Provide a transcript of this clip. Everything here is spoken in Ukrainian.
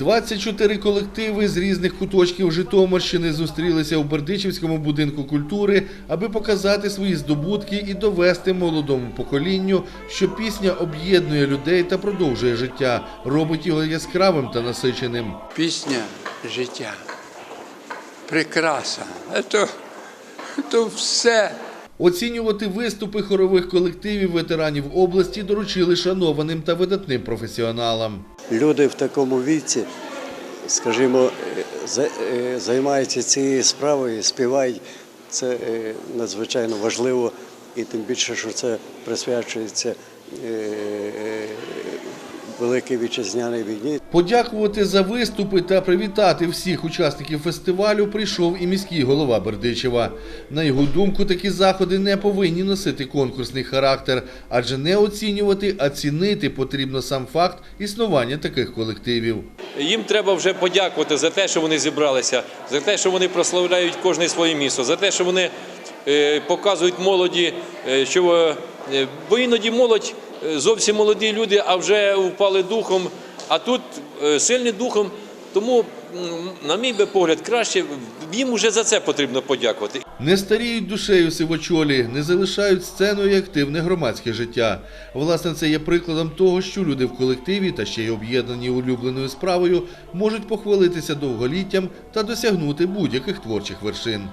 24 колективи з різних куточків Житомирщини зустрілися у Бердичівському будинку культури, аби показати свої здобутки і довести молодому поколінню, що пісня об'єднує людей та продовжує життя, робить його яскравим та насиченим. Пісня життя. Прекраса. Це, це все. Оцінювати виступи хорових колективів ветеранів області доручили шанованим та видатним професіоналам. Люди в такому віці, скажімо, е, за- займаються цією справою, співають. Це е, надзвичайно важливо, і тим більше, що це присвячується е, Великій вітчизняній війні. Подякувати за виступи та привітати всіх учасників фестивалю прийшов і міський голова Бердичева. На його думку, такі заходи не повинні носити конкурсний характер, адже не оцінювати, а цінити потрібно сам факт існування таких колективів. Їм треба вже подякувати за те, що вони зібралися, за те, що вони прославляють кожне своє місто, за те, що вони показують молоді, е, що е, бо іноді молодь е, зовсім молоді люди, а вже впали духом. А тут е, сильні духом. Тому, на мій би погляд, краще їм вже за це потрібно подякувати. Не старіють душею сивочолі, не залишають сцену і активне громадське життя. Власне, це є прикладом того, що люди в колективі та ще й об'єднані улюбленою справою можуть похвалитися довголіттям та досягнути будь-яких творчих вершин.